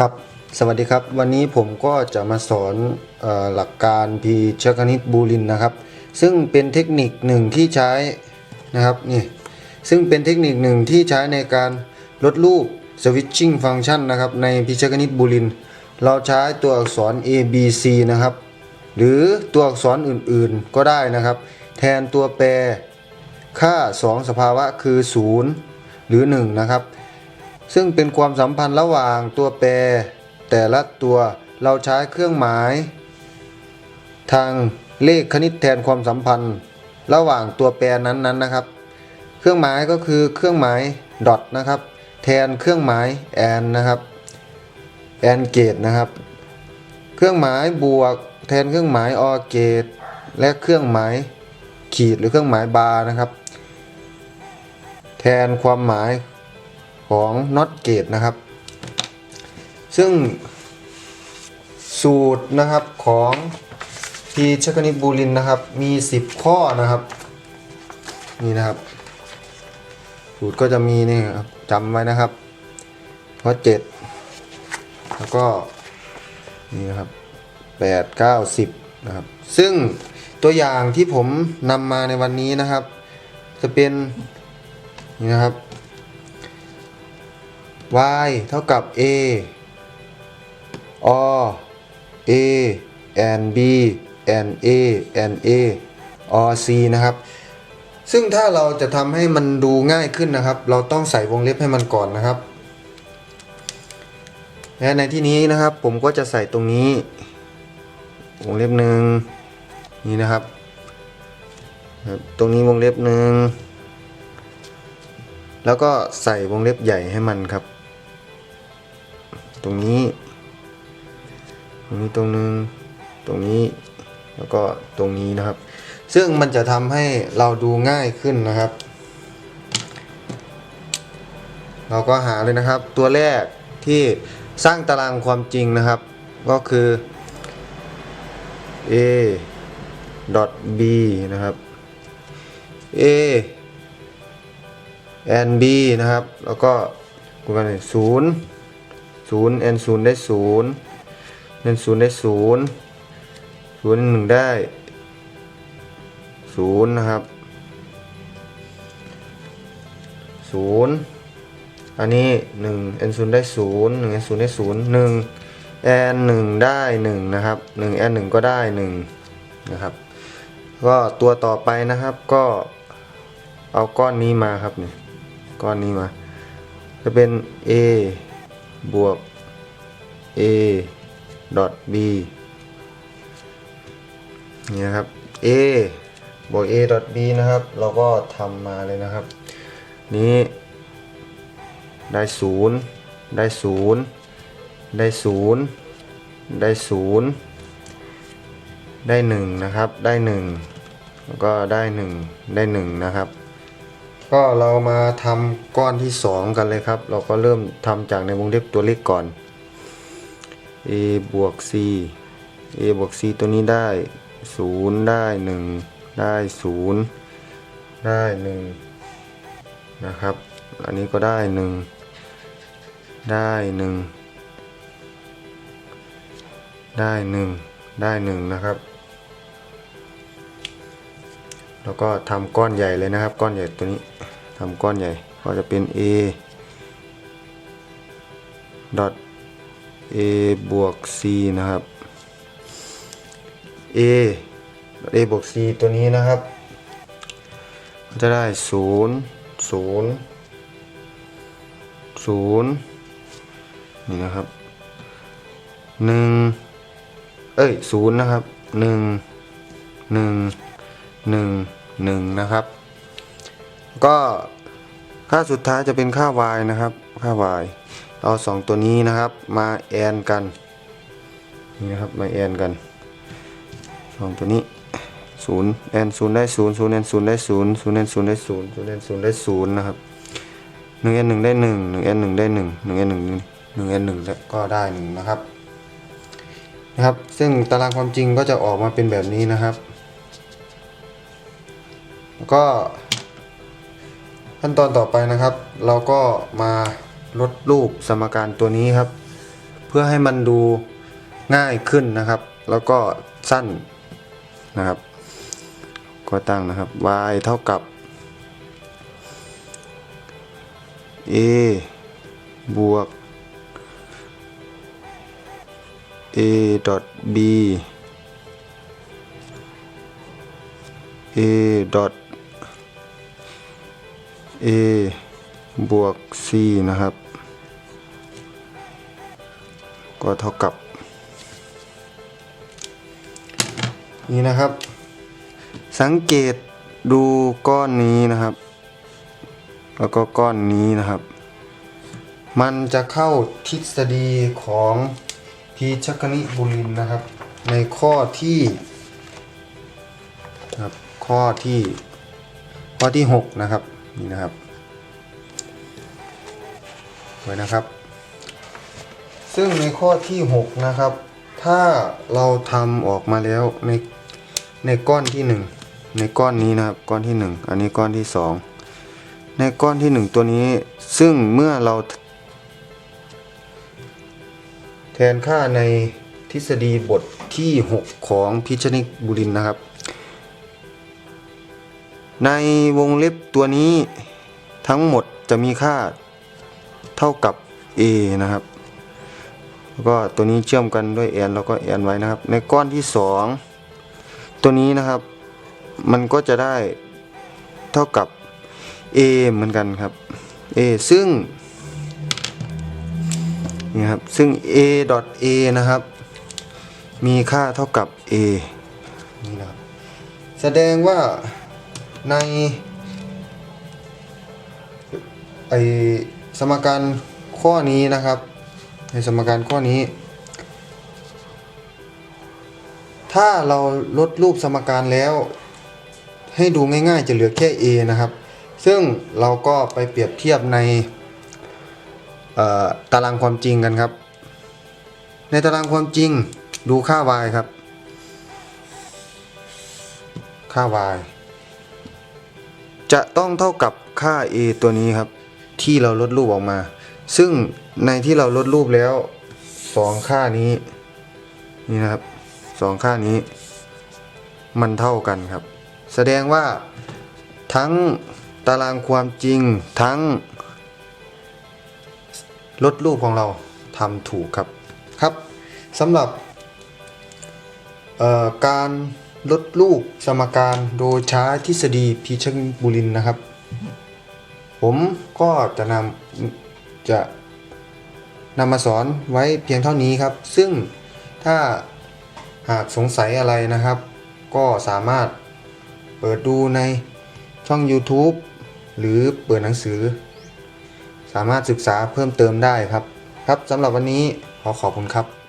ครับสวัสดีครับวันนี้ผมก็จะมาสอนออหลักการพีชคณิตบูลินนะครับ ซึ่งเป็นเทคนิคหนึ่งที่ใช้นะครับนี่ซึ่งเป็นเทคนิคหนึ่งที่ใช้ในการลดรูป switching function นะครับในพีชคณิตบูลิน เราใช้ตัวอักษร a b c นะครับหรือตัวอักษรอื่นๆก็ได้นะครับ แทนตัวแปรค่า 2 สภาวะคือ 0 หรือ 1 นะครับ ซึ่งเป็นความสัมพันธ์ระหว่างตัวแปร แต่ละตัวเราใช้เครื่องหมาย ทางเลขคณิตแทนความสัมพันธ์ ระหว่างตัวแปรนั้นๆนะครับ เครื่องหมายก็คือเครื่องหมายดอทนะครับ แทนเครื่องหมายแอนนะครับแอนเกตนะครับ เครื่องหมายบวก แทนเครื่องหมายออเกตและเครื่องหมายขีดหรือเครื่องหมายบาร์นะครับ แทนความหมาย ของ not gate นะครับ ซึ่งสูตรนะครับของพีชคณิตบูลินนะครับ มี 10 ข้อนะครับ นี่นะครับ สูตรก็จะมีนี่ครับจำไว้นะครับข้อ7แล้วก็นี่นะครับ8 9 10นะครับ ซึ่งตัวอย่างที่ผมนำมาในวันนี้นะครับ จะเป็นนี่นะครับ y เท่ากับ a or a and b and a and a or c นะครับ ซึ่งถ้าเราจะทำให้มันดูง่ายขึ้นนะครับ เราต้องใส่วงเล็บให้มันก่อนนะครับ และในที่นี้นะครับผมก็จะใส่ตรงนี้ วงเล็บหนึ่งนี่นะครับครับตรงนี้วงเล็บหนึ่งแล้วก็ใส่วงเล็บใหญ่ให้มันครับ ตรงนี้ ตรงนี้ตรงนึง ตรงนี้ แล้วก็ตรงนี้นะครับ ซึ่งมันจะทำให้เราดูง่ายขึ้นนะครับ เราก็หาเลยนะครับ ตัวแรกที่สร้างตารางความจริงนะครับ ก็คือ a dot b นะครับ a and b นะครับ แล้วก็คูณกันศูนย์ ศูนย์ n ศูนย์ได้ศูนย์ n ศูนย์ได้ศูนย์ศูนย์หนึ่งได้ศูนะครับศูนย์อันนี้หนึ่ง n ศูนย์ได้ศูนย์หนึ่ง n ศูนย์ได้ศูนย์หนึ่ง n หนึ่งได้หนึ่งนะครับหนึ่ง n หนึ่งก็ได้หนึ่งนะครับก็ตัวต่อไปนะครับก็เอาก้อนนี้มาครับเนี่ยก้อนนี้มาจะเป็น a บวก a dot b นี่นะครับ a บวก a dot b นะครับ เราก็ทำมาเลยนะครับ นี้ได้ศูนย์ได้ศูนย์ได้ศูนย์ได้ศูนย์ได้หนึ่งนะครับ ได้หนึ่งแล้วก็ได้หนึ่งได้หนึ่งนะครับ ก็เรามาทำก้อนที่สองกันเลยครับ เราก็เริ่มทำจากในวงเล็บตัวเล็กก่อน a บวก c a บวก c ตัวนี้ได้ 0 ได้ 1 ได้ 0 ได้ 1 นะครับ อันนี้ก็ได้ 1 ได้ 1 ได้ 1 ได้ 1 นะครับ แล้วก็ทำก้อนใหญ่เลยนะครับ ก้อนใหญ่ตัวนี้ทำก้อนใหญ่ ก็จะเป็น a dot a บวก c นะครับ a a บวก c ตัวนี้นะครับจะได้0 0 0นี่นะครับ 1 เอ้ย0นะครับ 1 1 1 1 นะครับ ก็ค่าสุดท้ายจะเป็นค่า y นะครับ ค่า y เอาสองตัวนี้นะครับ มาแอนกันนี่นะครับมาแอนกันสองตัวนี้ศูนย์แอนศูนย์ได้ศูนย์ศูนย์แอนศูนย์ได้ศูนย์ศูนย์แอนศูนย์ได้ศูนย์ศูนย์แอนศูนย์ได้ศูนย์นะครับหนึ่งแอนหนึ่งได้หนึ่งหนึ่งแอนหนึ่งได้หนึ่งหนึ่งแอนหนึ่งหนึ่งแอนหนึ่งก็ได้หนึ่งนะครับนะครับ ซึ่งตารางความจริงก็จะออกมาเป็นแบบนี้นะครับ ก็ขั้นตอนต่อไปนะครับ เราก็มาลดรูปสมการตัวนี้ครับ เพื่อให้มันดูง่ายขึ้นนะครับ แล้วก็สั้นนะครับ ก็ตั้งนะครับ y เท่ากับ a บวก a dot b a dot a บวก c นะครับ ก็เท่ากับ นี่นะครับ สังเกตดูก้อนนี้นะครับ แล้วก็ก้อนนี้นะครับ มันจะเข้าทฤษฎีของพีชคณิบุรินนะครับ ในข้อที่ครับข้อที่ข้อที่ 6 นะครับ นี่นะครับไว้นะครับ ซึ่งในข้อที่ 6 นะครับ ถ้าเราทำออกมาแล้วในในก้อนที่ 1 ในก้อนนี้นะครับก้อนที่ 1 อันนี้ก้อนที่ 2 ในก้อนที่ 1 ตัวนี้ ซึ่งเมื่อเรา แทนค่าในทฤษฎีบทที่ 6 ของพิชนิกบุรินนะครับ ในวงเล็บตัวนี้ทั้งหมดจะมีค่าเท่ากับ a นะครับแล้วก็ตัวนี้เชื่อมกันด้วยแอนแล้วก็แอนไว้นะครับ ในก้อนที่ 2 ตัวนี้นะครับ มันก็จะได้เท่ากับ a เหมือนกันครับ a ซึ่งนี่ครับซึ่ง a a นะครับ มีค่าเท่ากับ a นี่นะครับแสดงว่า ในไอสมการข้อนี้นะครับ ในสมการข้อนี้ ถ้าเราลดรูปสมการแล้ว ให้ดูง่ายๆจะเหลือแค่ a นะครับ ซึ่งเราก็ไปเปรียบเทียบในตารางความจริงกันครับ ในตารางความจริงดูค่า y ครับ ค่า y จะต้องเท่ากับค่า a ตัวนี้ครับ ที่เราลดรูปออกมา ซึ่งในที่เราลดรูปแล้วสองค่านี้นี่นะครับสองค่านี้ มันเท่ากันครับ แสดงว่าทั้งตารางความจริงทั้งลดรูปของเราทำถูกครับครับสำหรับการ ลดรูปสมการโดยใช้ทฤษฎีพีชบุรินนะครับ ผมก็จะนำจะนำมาสอนไว้เพียงเท่านี้ครับ ซึ่งถ้าหากสงสัยอะไรนะครับ ก็สามารถเปิดดูในช่อง YouTube หรือเปิดหนังสือ สามารถศึกษาเพิ่มเติมได้ครับ ครับสำหรับวันนี้ขอขอบคุณครับ